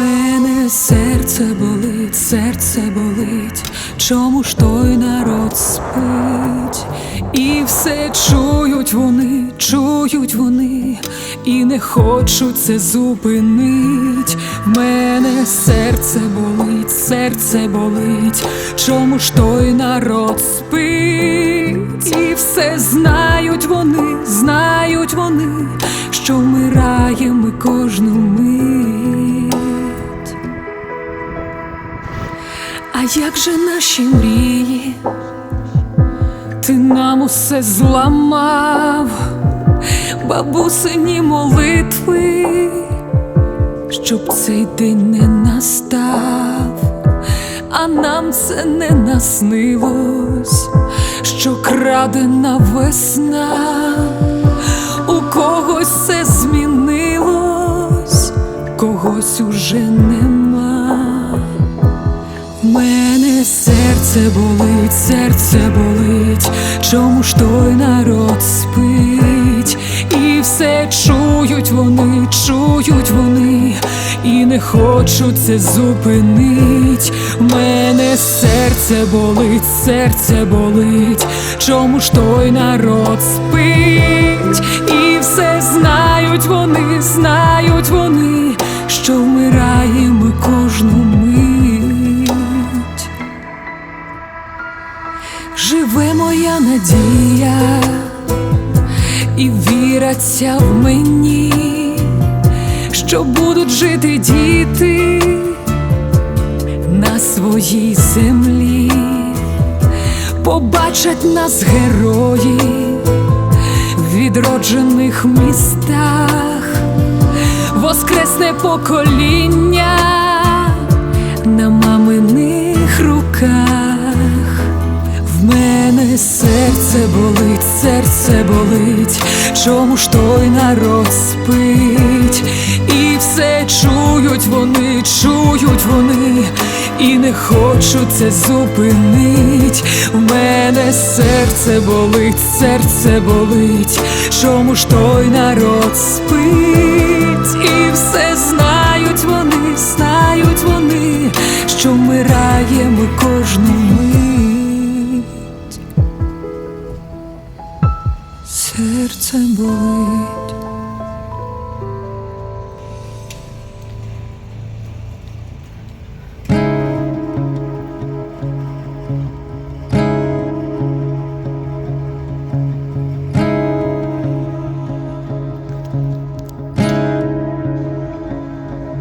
мене серце болить, серце болить, чому ж той народ спить, і все чують вони, чують вони, і не хочуть це зупинить. В мене серце болить, серце болить, чому ж той народ спить, і все знає. А як же наші мрії? Ти нам усе зламав, бабусині молитви, щоб цей день не настав, а нам це не наснилось, що крадена весна, у когось все змінилось, когось уже нема. Серце болить, серце болить, чому ж той народ спить, і все чують вони, чують вони, і не хочуть це зупинить. Мене серце болить, серце болить, чому ж той народ спить, надія, і віра в мені, що будуть жити діти на своїй землі, побачать нас герої в відроджених містах, воскресне покоління на маминих руках. Серце болить, серце болить, чому ж той народ спить, і все чують вони, чують вони, і не хочуть це зупинить. В мене серце болить, серце болить, чому ж той народ спить, і все знають вони, знають вони, що вмираємо кожну мить. Серце болить.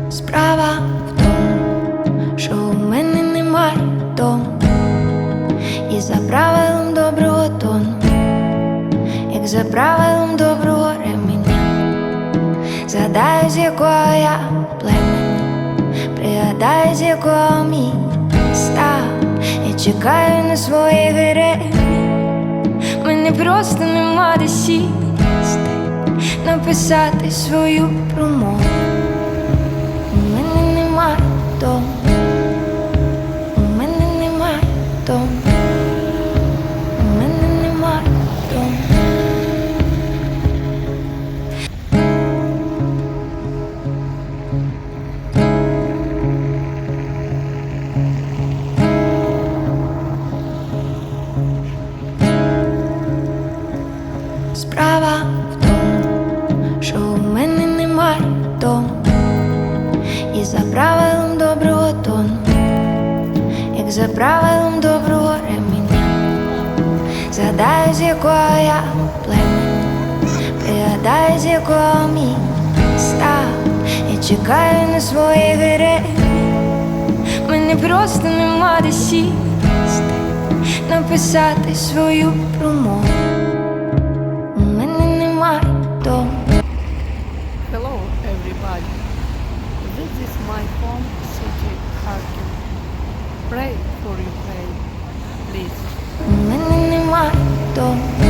Справа в тому, що у мене немає дому, і за правилом правилом доброго ременя, згадаю, з якого я племені, пригадаю, з якого міста я чекаю на свої героїв. Мене просто нема де сісти, написати свою промову. У мене немає дому, Справа в тому, що у мене немає дому. І за правилом доброго тону, як за правилом доброго ременя, згадаю, з якого я племені, пригадаю, з якого міста я чекаю на свої героїв. Мене просто нема де сісти, написати свою промову. 动